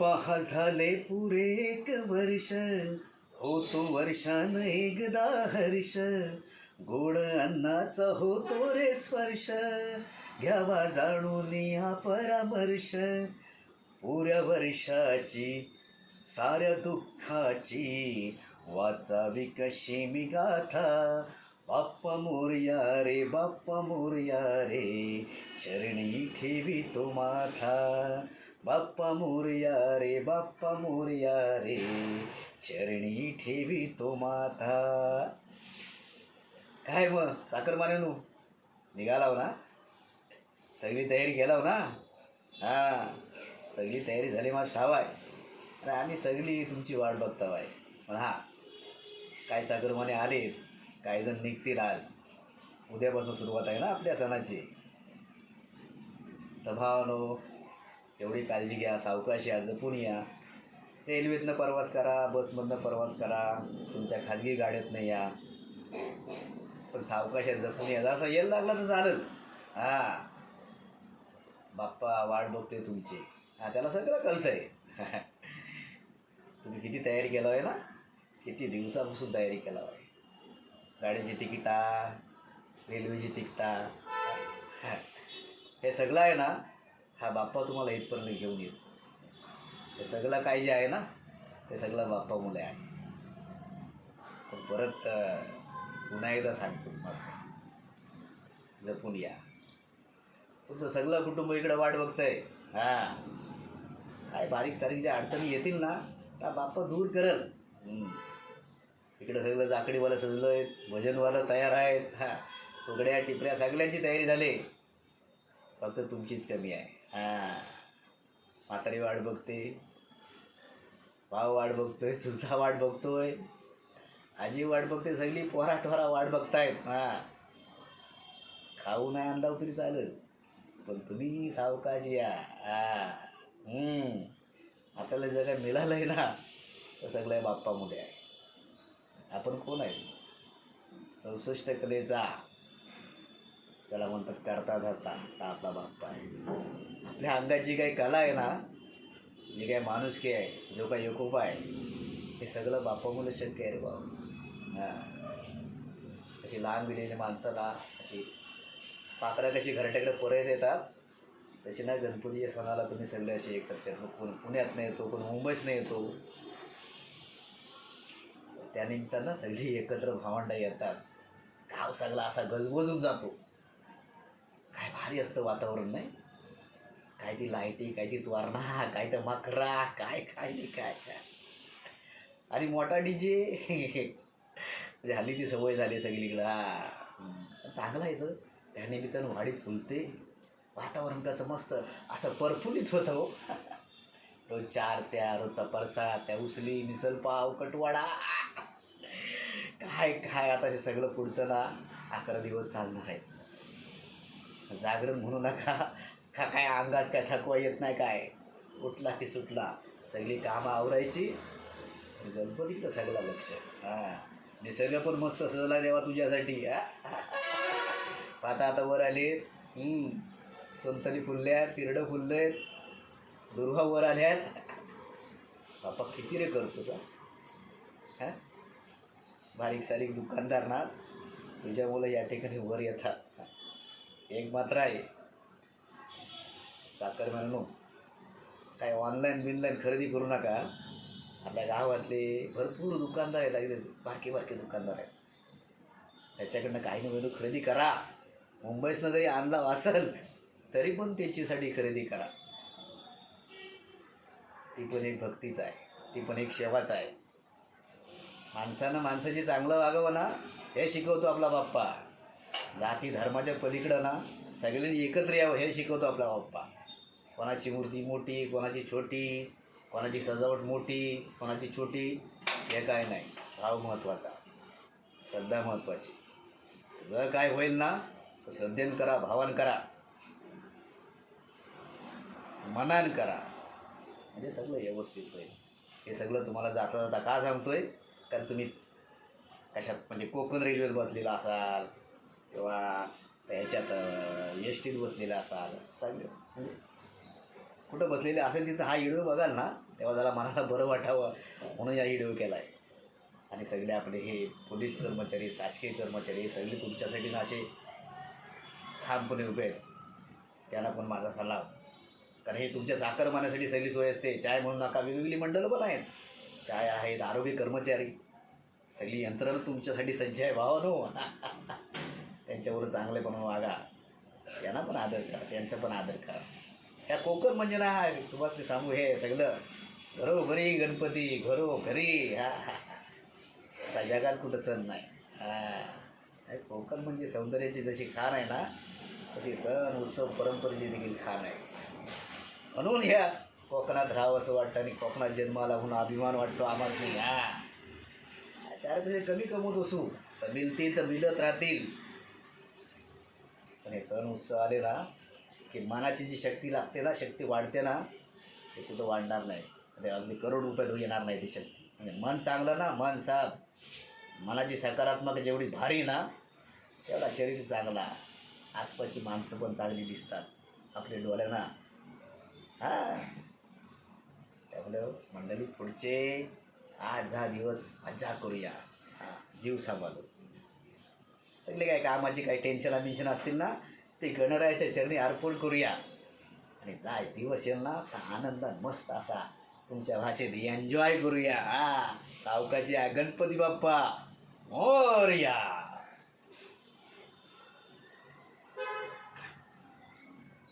पहा झाले पुरे एक वर्ष. होतो वर्षान एकदा हर्ष. गोड अन्नाचा होतो रे स्पर्श. घ्यावा जाणून या परामर्श. पुऱ्या वर्षाची साऱ्या दुःखाची वाचावी कशी मी गाथा. बाप्पा मोरया रे बाप्पा मोरया रे चरणी ठेवी तो माथा. बाप्पा मोरया रे बाप्पा मोरया रे. चरणी ठेवी तो माथा काय मग साखर मानेनू निघालाव हो ना? सगळी तयारी केलाव हो ना? हां सगळी तयारी झाली माझ ठाव आहे. आणि आम्ही सगळी तुमची वाट बघता आहे पण हां काय चाकरमाने आले काही जण निघतील आज? उद्यापासून सुरुवात आहे ना आपल्या सणाची? तर भावानो एवढी काळजी घ्या सावकाशी या जपून या. रेल्वेतनं प्रवास करा बसमधनं प्रवास करा. तुमच्या खाजगी गाड्यातनं या. पण सावकाश या जपून या. जरासा येल लागला तर चालेल. हां. बाप्पा वाट बघतोय तुमची. हा त्याला सगळं कळतंय. तुम्ही किती तयारी केला आहे ना? किती दिवसापासून तयारी केला आहे गाड्याची तिकिटा रेल्वेची तिकिटा. हे सगळं आहे ना? हा बाप्पा तुम्हाला इथपर्यंत घेऊन येतो हे सगळं काय जे आहे ना ते सगळं बाप्पा मुले आहे. पण परत पुन्हा एकदा सांगतो मस्त. जपून या. तुमचं सगळं कुटुंब इकडं वाट बघतंय. हां. काय बारीक सारीक ज्या अडचणी येतील ना त्या बाप्पा दूर करल. हम्म. इकडं सगळं जाकडीवालं सजलं आहे भजनवालं तयार आहेत. हां. फुगड्या टिपऱ्या सगळ्यांची तयारी झाली. फक्त तुमचीच कमी आहे. हां. म्हातारी वाट बघते. भाव वाट बघतोय चुलता वाट बघतोय. आजी वाट बघते सगळी पोरा ठोरा वाट बघतायत. हां. खाऊ नाही आणला हो तरी चालत पण तुम्ही सावकाश या. हां. हम्म. आपल्याला जे काय मिळालं आहे ना तर सगळ्या बाप्पा मुले आहे. आपण कोण आहे? चौसष्ट कलेचा. त्याला म्हणतात करता धरता. तर बाप्पा आहे. आपल्या अंगाची काही कला आहे ना जी काही माणुसकी आहे जो काही एकोपा आहे हे सगळं बाप्पामुळे शक्य आहे रे बाबा हां. अशी लहान बिलेली माणसाला अशी पात्रा कशी घरट्याकडे परत येतात तशी ना गणपतीच्या सणाला तुम्ही सगळे असे एकत्र येतो कोण पुण्यात नाही येतो कोण मुंबईत नाही येतो. त्यानिमित्तानं सगळी एकत्र भावंडं येतात. गाव सगळा असा गजबजून जातो. भारी असतं वातावरण नाही? काय ती लाईटी काय ती त्वरणा काय तर मकरा काय काय नाही काय काय. आणि मोठा डी जे म्हणजे ती सवय झाली सगळीकडं. हा. चांगला चांगलं आहे तर त्यानिमित्तानं वाडी फुलते. वातावरण कसं मस्त. असं परफुल्लित होतं हो. रोज चार त्या रोजचा परसा त्या उसली मिसल पाव कटवाडा. काय काय आता हे सगळं पुढचं ना अकरा दिवस चालणार आहे जागरण म्हणू नका. का काय अंगास काय थकवा येत नाही काय? उठला की सुटला. सगळी कामं आवरायची. गणपतीकडं सगळं लक्ष. हां. निसर्ग पण मस्त सजला देवा तुझ्यासाठी. हा. आता आता वर आले संतली फुलल्यात तिरडं फुलले आहेत दुर्गा वर आल्यात. बापा किती रे करतो सा हां? बारीक सारीक दुकानदार ना? तुझ्या मुलं या ठिकाणी वर येतात. एक मात्र आहे. साखर म्हणून काय ऑनलाईन बिनलाईन खरेदी करू नका. आपल्या गावातले भरपूर दुकानदार आहेत अगदी बारके बारके दुकानदार आहेत. त्याच्याकडनं काही ना काही खरेदी करा. मुंबईसनं जरी आणला असेल तरी पण त्याच्यासाठी खरेदी करा. ती पण एक भक्तीच आहे. ती पण एक सेवाच आहे. माणसानं माणसाची चांगलं वागावं ना. हे शिकवतो आपला बाप्पा. जाती धर्माच्या पलीकडं ना सगळ्यांनी एकत्र यावं हे शिकवतो आपला बाप्पा. कोणाची मूर्ती मोठी कोणाची छोटी कोणाची सजावट मोठी कोणाची छोटी हे काय नाही. भाव महत्त्वाचा श्रद्धा महत्त्वाची जर काय होईल ना तर श्रद्धेन करा भावान करा. मनान करा. म्हणजे सगळं व्यवस्थित होईल. हे सगळं तुम्हाला जाता जाता का सांगतोय? कारण तुम्ही कशात म्हणजे कोकण रेल्वेत बसलेला असाल किंवा ह्याच्यात एस टीत बसलेला असाल सगळं म्हणजे कुठं बसलेले असेल तिथं हा व्हिडिओ बघाल ना तेव्हा जरा मनाला बरं वाटावं म्हणून या व्हिडिओ केला आहे आणि सगळे आपले हे पोलीस कर्मचारी शासकीय कर्मचारी सगळे तुमच्यासाठी ना असे ठामपणे उभे आहेत. त्यांना पण माझा सल्ला कारण हे तुमच्या चाकरमान्यासाठी सगळी सोय असते. चाय म्हणून नका वेगवेगळी मंडळं पण आहेत. चाय आहेत आरोग्य कर्मचारी. सगळी यंत्रणा तुमच्यासाठी सज्ज आहे भावानो त्यांच्यावर चांगले पण वागा. यांना पण आदर करा त्यांचा पण आदर करा. ह्या कोकण म्हणजे ना तुम्हाला सांगू हे सगळं. घरोघरी गणपती घरोघरी हा हा. असा जगात कुठं सण नाही. हा. कोकण म्हणजे सौंदर्याची जशी खाण आहे ना तशी सण उत्सव परंपरेची देखील खाण आहे. म्हणून ह्या कोकणात राहावं असं वाटतं आणि कोकणात जन्माला म्हणून अभिमान वाटतो आम्हाच नाही हा. चार पैसे कमी कमवत असू. तर मिळतील तर मिळत राहतील. पण हे सण उत्सव आले ना की मनाची जी शक्ती लागते ना शक्ती वाढते ना ते कुठं वाढणार नाही. ते अगदी करोड रुपयात येणार नाही ती शक्ती. म्हणजे मन चांगलं ना मन साफ मनाची सकारात्मक जेवढी भारी ना तेवढा शरीर चांगला. आसपासची माणसं पण चांगली दिसतात. आपले डोळे ना. हां. त्यामुळे मंडळी पुढचे आठ दहा दिवस मजा करूया. हा, जीव सांभाळू सगळे काय कामाची काही टेन्शन बिन्शन असतील ना ते गणरायाच्या चरणी अर्पण करूया. आणि जाय दिवस येईल ना तर आनंदात मस्त असा. तुमच्या भाषेत एन्जॉय करूया. हा सावकाची गणपती बाप्पा. मोरया.